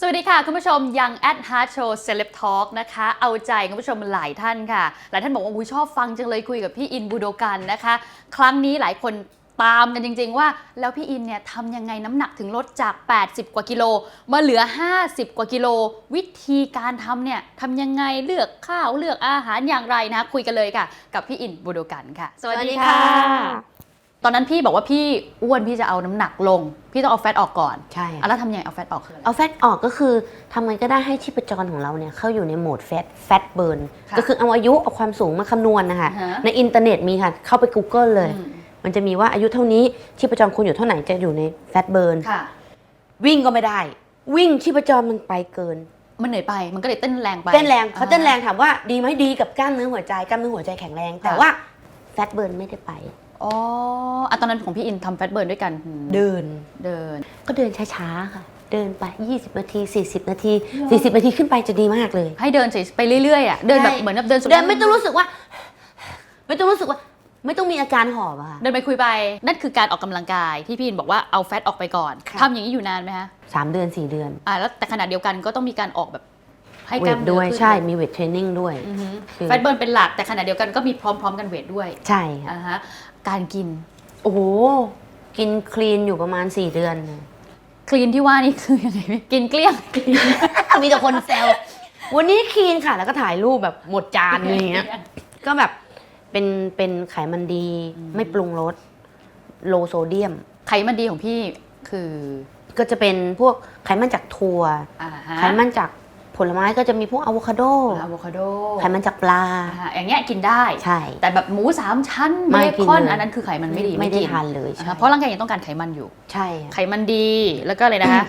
สวัสดีค่ะ คุณผู้ชมยัง at Heart Show Celeb Talk นะคะ เอาใจคุณผู้ชมหลายท่านค่ะ หลายท่านบอกว่าอุ๊ยชอบฟังจังเลยคุยกับพี่อินบูโดกันนะคะ ครั้งนี้หลายคนตามกันจริง ๆ ว่าแล้วพี่อินเนี่ยทำยังไงน้ำหนักถึงลดจาก 80 กว่ากิโล มาเหลือ 50 กว่ากิโล วิธีการทำเนี่ยทำยังไงเลือกข้าวเลือกอาหารอย่างไรนะคะคุยกันเลยค่ะ กับพี่อินบูโดกันค่ะ สวัสดีค่ะ อนนั้นพี่บอกว่าพี่อ้วนพี่จะเอาน้ำหนักลง พี่ต้องเอาแฟตออกก่อนใช่อะแล้วทำยังไงเอาแฟตออกคืออะไร เอาแฟตออกก็คือทำไงก็ได้ให้ชีพจรของเราเนี่ยเข้าอยู่ในโหมดแฟตแฟตเบิร์นค่ะก็คือเอาอายุเอาความสูงมาคำนวณนะคะอ่าฮะ ในอินเทอร์เน็ตมีค่ะ เข้าไป Google เลย อืมมันจะมีว่าอายุเท่านี้ชีพจรคุณอยู่เท่าไหร่จะอยู่ในแฟตเบิร์นค่ะ วิ่งก็ไม่ได้ วิ่งชีพจรมันไปเกิน มันเหนื่อยไปมันก็เลยเต้นแรงไปเต้นแรงเขาเต้นแรงอ่ถามว่าดีไหมดีกับกล้ามเนื้อหัวใจกล้ามเนื้อหัวใจแข็งแรง แต่ค่ะว่าแฟตเบิร์นไม่ได้ไป อ๋ออะตอนนั้นของพี่อินทำแฟตเบิร์นด้วยกันอืมเดิน เดิน ก็เดินช้าๆค่ะ เดินไป 20 นาที 40 นาที 40 นาทีขึ้นไปจะดีมากเลย ให้เดินเฉยไปเรื่อยๆอะเดินแบบใช่ เหมือนแบบเดินสุเดินไม่ต้องรู้สึกว่า ไม่ต้องรู้สึกว่า ไม่ต้องมีอาการหอบอะค่ะ เดินไปคุยไป นั่นคือการออกกำลังกายที่พี่อินบอกว่าเอาแฟตออกไปก่อนค่ะ ทำอย่างนี้อยู่นานไหมคะสามเดือนสี่เดือนอะแล้วแต่ขณะเดียวกันก็ต้องมีการออกแบบให้เวกล้าทมเนื้อด้วยขึ้นใช่มีเวทเทรนนิ่งด้วย อือฮึคือ แฟตเบิร์นเป็นหลักแต่ขณะเดียวกันก็มีพร้อม ๆ กันเวทด้วยใช่ค่ะ อ่าฮะ การกิน โอ้โห กินคลีนอยู่ประมาณ 4 เดือน คลีนที่ว่านี่คือยังไงกินเกลี้ยง มีแต่คนแซววันนี้คลีนค่ะ แล้วก็ถ่ายรูปแบบหมดจานอะไรเงี้ย ก็แบบเป็นเป็นไขมันดีไม่ปรุงรสโลโซเดียม ไขมันดีของพี่คือก็จะเป็นพวกไขมันจากถั่ว อ่าฮะไขมันจาก ผลไม้ก็จะมีพวกอะโวคาโดอะโวคาโดไขมันจากปลาอ่าอย่างเงี้ยกินได้ ใช่ แต่แบบหมูสามชั้นไม่เบกินคอนเลยอันนั้นคือไขมันไม่ดีไม่ได้กิทานเลยอ่าใช่ฮะเพราะร่างกายยังต้องการไขมันอยู่ ใช่ค่ะไขมันดีแล้วก็อะไรนะคะ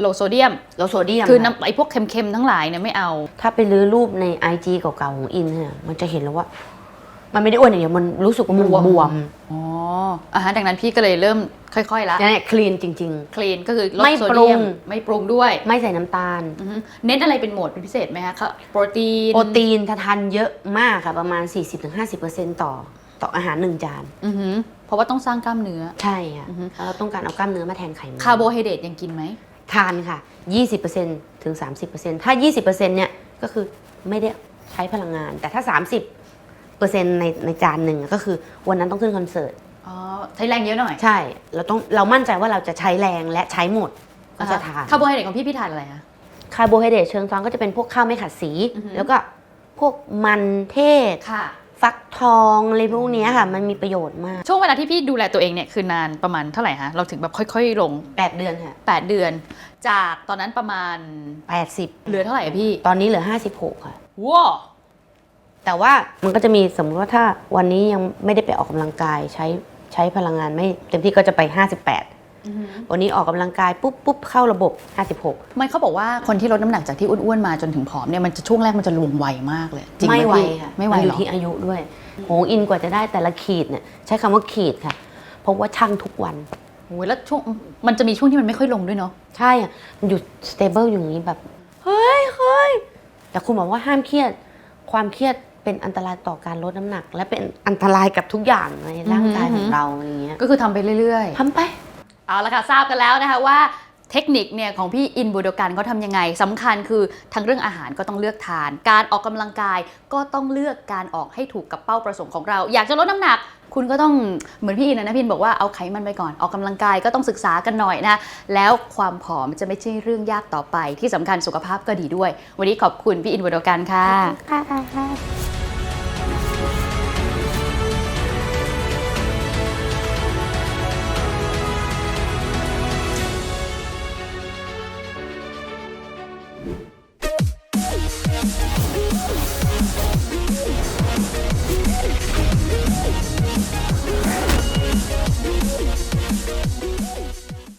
โลโซเดียม โลโซเดียม คือค่ะน้ำไอ้พวกเค็มๆทั้งหลายเนี่ยไม่เอา ถ้าไปรื้อรูปใน IG เก่าๆของอินเนี่ยมันจะเห็นแล้วว่า มันไม่ได้อ้วนอย่างเดียวมันรู้สึกว่ามันบวมบวมอ๋อ อ่าฮะดังนั้นพี่ก็เลยเริ่มค่อยๆละเนี่ยคลีนจริง คลีนก็คือลดไม่โซปรุเดียง มไม่ปรุงด้วยๆ ไม่ใส่น้ำตาล อือฮึเน้นอะไรเป็นโหมดเป็นพิเศษไหมคะครับโปรตีนโปรตีนถ้าทานเยอะมากค่ะ ประมาณ 40-50%ต่อต่ออาหารหนึ่งจาน อือฮึเพราะว่าต้องสร้างกล้ามเนื้อ ใช่ค่ะอือฮึ แล้วเราต้องการเอากล้ามเนื้อมาแทนไขมันคาร์โบไฮเดรตยังกินไหม ทานค่ะ 20%ถึง 30%ถ้า 20%เนี่ยก็คือไม่ได้ใช้พลังงาน แต่ถ้า 30%ในในจานหนึ่งอะก็คือวันนั้นต้องขึ้นคอนเสิร์ตอ๋อ ใช้แรงเยอะหน่อยใช่ เราต้องเรามั่นใจว่าเราจะใช้แรงและใช้หมดก็จะทานคาร์โบไฮเดรตของพี่พี่ทานอะไรคะคาร์โบไฮเดรตเชิงซ้อนก็จะเป็นพวกข้าวไม่ขัดสีอือฮึแล้วก็พวกมันเทศค่ะ ฟักทองอะไรพวกเนี้ยค่ะ มันมีประโยชน์มาก ช่วงเวลาที่พี่ดูแลตัวเองเนี่ยคือนานประมาณเท่าไหร่คะเราถึงแบบค่อย ๆ ลง 8 เดือนค่ะ 8 เดือน จากตอนนั้นประมาณ 80 เหลือเท่าไหร่อะพี่ตอนนี้เหลือ 56 ค่ะว้าแต่ว่ามันก็จะมีสมมติว่าถ้าวันนี้ยังไม่ได้ไปออกกำลังกายใช้ ใช้พลังงานไม่เต็มที่ก็จะไป 58 วันนี้ออกกำลังกายปุ๊บปุ๊บเข้าระบบ 56ทำไมเขาบอกว่าคนที่ลดน้ำหนักจากที่อ้วนๆมาจนถึงผอมเนี่ยมันจะช่วงแรกมันจะลงไวมากเลยจริงไหมไม่ไหวพี่ค่ะไม่ไหวนอหรยู่อที่อายุด้วยโหอินกว่าจะได้แต่ละขีดเนี่ยใช้คำว่าขีดค่ะ เพราะว่าช่างทุกวันโอ้ยแล้วช่วงมันจะมีช่วงที่มันไม่ค่อยลงด้วยเนาะใช่อะมันอยู่สเตเบิลอยู่อย่างนี้แบบเฮ้ยเฮ้ยแต่คุณบอกว่าห้ามเครียดความเครียด เป็นอันตรายต่อการลดน้ำหนัก และเป็นอันตรายกับทุกอย่างในร่างกายของเราอย่างเงี้ยก็คือทำไปเรื่อยๆทำไปเอาละค่ะทราบกันแล้วนะคะว่าเทคนิคเนี่ยของพี่อินบูโดกันเขาทำยังไงสำคัญคือทั้งเรื่องอาหารก็ต้องเลือกทาน การออกกำลังกายก็ต้องเลือกการออกให้ถูกกับเป้าประสงค์ของเรา อยากจะลดน้ำหนัก คุณก็ต้องเหมือนพี่อินนะนะพี่อินบอกว่าเอาไขมันไปก่อนออกกำลังกายก็ต้องศึกษากันหน่อยนะ แล้วความผอมจะไม่ใช่เรื่องยากต่อไป ที่สำคัญสุขภาพก็ดีด้วย วันนี้ขอบคุณพี่อินบูโดกันค่ะ ค่ะ